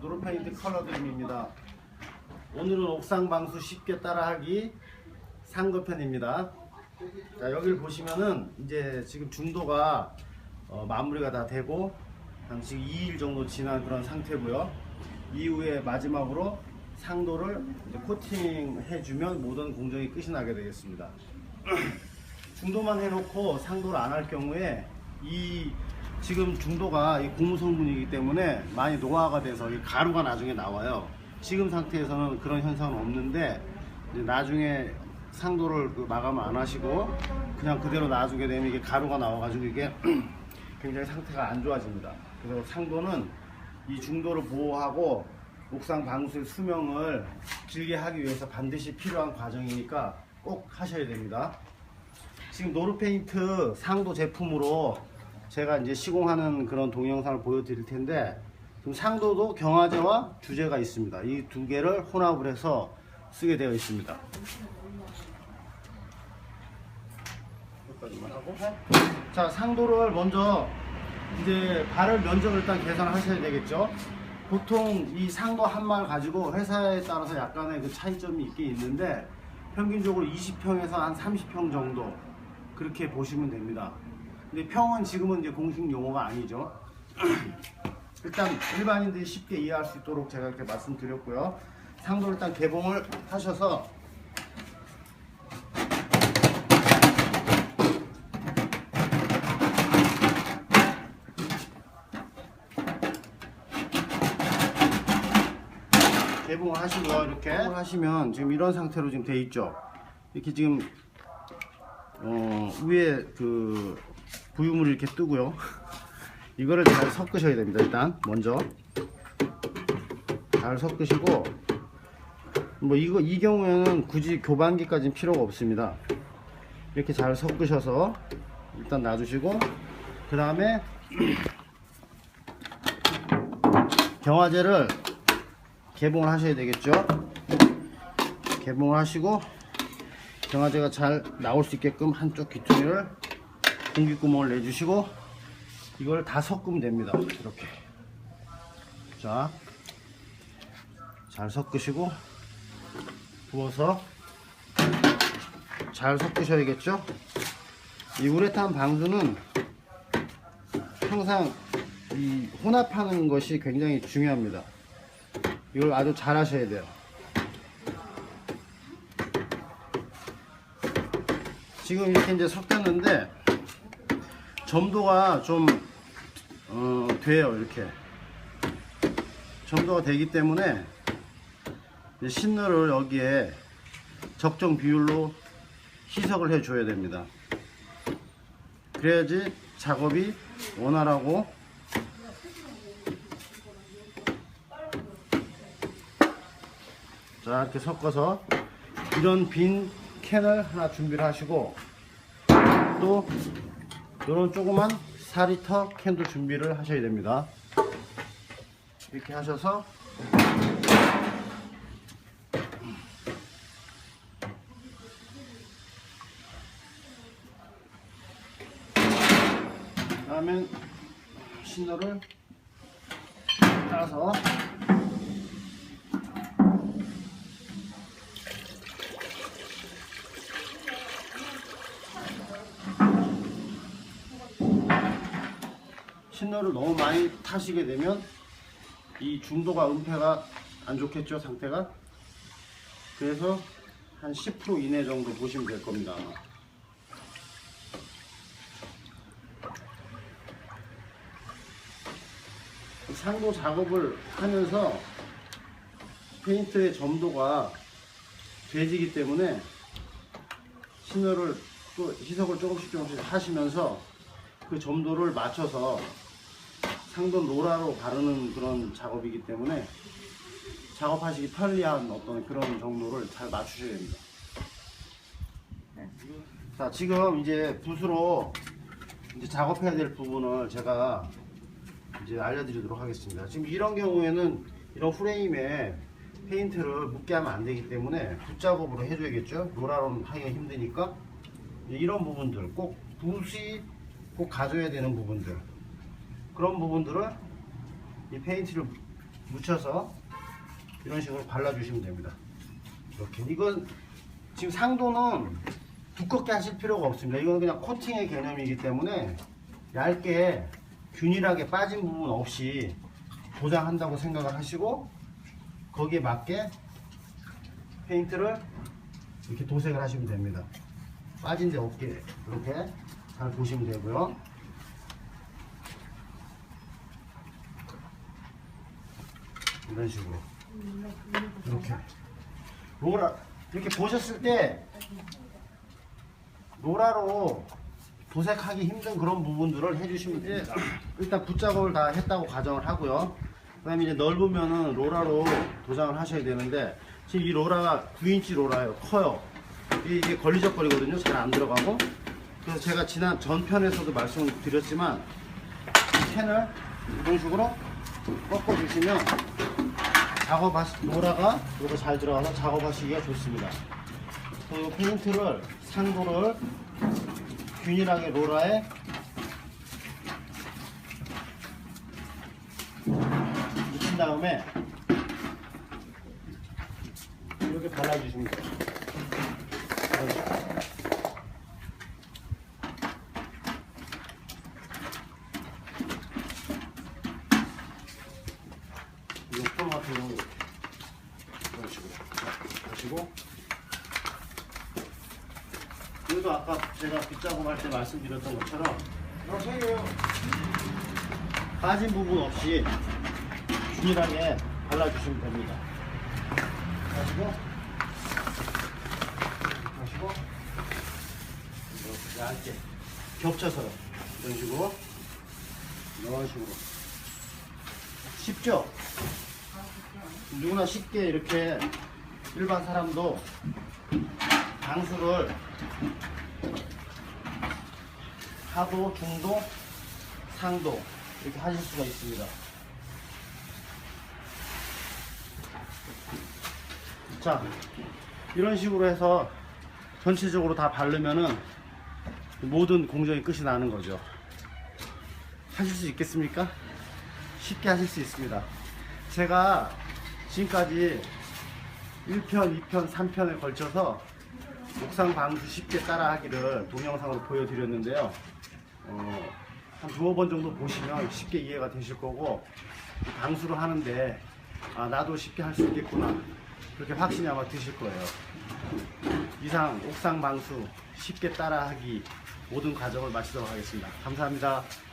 노르페인트 컬러 드림입니다. 오늘은 옥상 방수 쉽게 따라하기 상급편입니다. 자 여기를 보시면은 이제 지금 중도가 어, 마무리가 다 되고 한 지금 2일 정도 지난 그런 상태고요. 이후에 마지막으로 상도를 이제 코팅 해주면 모든 공정이 끝이 나게 되겠습니다. 중도만 해놓고 상도를 안 할 경우에 이 지금 중도가 이 고무 성분이기 때문에 많이 노화가 돼서 이 가루가 나중에 나와요. 지금 상태에서는 그런 현상은 없는데 나중에 상도를 그 마감을 안 하시고 그냥 그대로 놔두게 되면 이게 가루가 나와가지고 이게 굉장히 상태가 안 좋아집니다. 그래서 상도는 이 중도를 보호하고 옥상 방수의 수명을 길게 하기 위해서 반드시 필요한 과정이니까 꼭 하셔야 됩니다. 지금 노르페인트 상도 제품으로 제가 이제 시공하는 그런 동영상을 보여드릴 텐데 지금 상도도 경화제와 주제가 있습니다. 이 두 개를 혼합을 해서 쓰게 되어 있습니다. 자 상도를 먼저 이제 발열 면적을 일단 계산을 하셔야 되겠죠. 보통 이 상도 한 말 가지고 회사에 따라서 약간의 그 차이점이 있긴 있는데 평균적으로 20평에서 한 30평 정도 그렇게 보시면 됩니다. 근데 평은 지금은 이제 공식 용어가 아니죠. 일단 일반인들이 쉽게 이해할 수 있도록 제가 이렇게 말씀드렸고요. 상도 일단 개봉을 하셔서 개봉을 하시고요. 이렇게 하시면 지금 이런 상태로 지금 돼 있죠. 이렇게 지금 어, 위에 그 부유물이 이렇게 뜨고요. 이거를 잘 섞으셔야 됩니다. 일단 먼저 잘 섞으시고 뭐 이거 이 경우에는 굳이 교반기까지는 필요가 없습니다. 이렇게 잘 섞으셔서 일단 놔주시고 그 다음에 경화제를 개봉을 하셔야 되겠죠. 개봉을 하시고 경화제가 잘 나올 수 있게끔 한쪽 귀퉁이를 공기구멍을 내주시고 이걸 다 섞으면 됩니다. 이렇게 자, 잘 섞으시고 부어서 잘 섞으셔야겠죠. 이 우레탄 방수는 항상 이 혼합하는 것이 굉장히 중요합니다. 이걸 아주 잘 하셔야 돼요. 지금 이렇게 이제 섞였는데 점도가 좀 어, 돼요 이렇게. 점도가 되기 때문에 신너를 여기에 적정 비율로 희석을 해 줘야 됩니다. 그래야지 작업이 원활하고 자 이렇게 섞어서 이런 빈 캔을 하나 준비를 하시고 또 이런 조그만 4리터 캔도 준비를 하셔야 됩니다. 이렇게 하셔서 다음엔 신호를 따서 신호를 너무 많이 타시게 되면 이 중도가 은폐가 안 좋겠죠 상태가 그래서 한 10% 이내 정도 보시면 될 겁니다. 상도 작업을 하면서 페인트의 점도가 돼지기 때문에 신호를 또 희석을 조금씩 조금씩 하시면서 그 점도를 맞춰서 상도 노라로 바르는 그런 작업이기 때문에 작업하시기 편리한 어떤 그런 정도를 잘 맞추셔야 됩니다. 자, 지금 이제 붓으로 이제 작업해야 될 부분을 제가 이제 알려드리도록 하겠습니다. 지금 이런 경우에는 이런 프레임에 페인트를 묻게 하면 안 되기 때문에 붓 작업으로 해줘야겠죠. 노라로는 하기가 힘드니까 이런 부분들 꼭 붓이 꼭 가져야 되는 부분들 그런 부분들을 이 페인트를 묻혀서 이런 식으로 발라주시면 됩니다. 이렇게 이건 지금 상도는 두껍게 하실 필요가 없습니다. 이건 그냥 코팅의 개념이기 때문에 얇게 균일하게 빠진 부분 없이 도장한다고 생각을 하시고 거기에 맞게 페인트를 이렇게 도색을 하시면 됩니다. 빠진 데 없게 이렇게 잘 보시면 되고요. 이런 식으로 이렇게 로라 이렇게 보셨을 때 로라로 도색하기 힘든 그런 부분들을 해주시면 됩니다. 일단 붓작업을 다 했다고 가정을 하고요. 그 다음에 이제 넓으면은 로라로 도장을 하셔야 되는데 지금 이 로라가 9인치 로라예요. 커요. 이게 걸리적거리거든요. 잘 안 들어가고. 그래서 제가 지난 전편에서도 말씀을 드렸지만 이 캔을 이런 식으로 꺾어주시면 작업하시 로라가 로가 잘 들어가서 작업하시기가 좋습니다. 그리고 페인트를 상도를 균일하게 로라에 묻힌 다음에 이렇게 발라주시면 돼요. 이거 폼 같은 경우 이렇게 이런 식으로 하시고. 이것도 아까 제가 빗자국 할 때 말씀드렸던 것처럼 빠진 부분 없이 균일하게 발라주시면 됩니다. 하시고. 하시고. 이렇게 얇게 겹쳐서 이런 식으로. 이런 식으로. 쉽죠? 누구나 쉽게 이렇게 일반 사람도 방수를 하도, 중도, 상도 이렇게 하실 수가 있습니다. 자, 이런 식으로 해서 전체적으로 다 바르면은 모든 공정이 끝이 나는 거죠. 하실 수 있겠습니까? 쉽게 하실 수 있습니다. 제가 지금까지 1편, 2편, 3편에 걸쳐서 옥상 방수 쉽게 따라하기를 동영상으로 보여드렸는데요. 어, 한 두어 번 정도 보시면 쉽게 이해가 되실 거고 방수를 하는데 아, 나도 쉽게 할 수 있겠구나 그렇게 확신이 아마 드실 거예요. 이상 옥상 방수 쉽게 따라하기 모든 과정을 마치도록 하겠습니다. 감사합니다.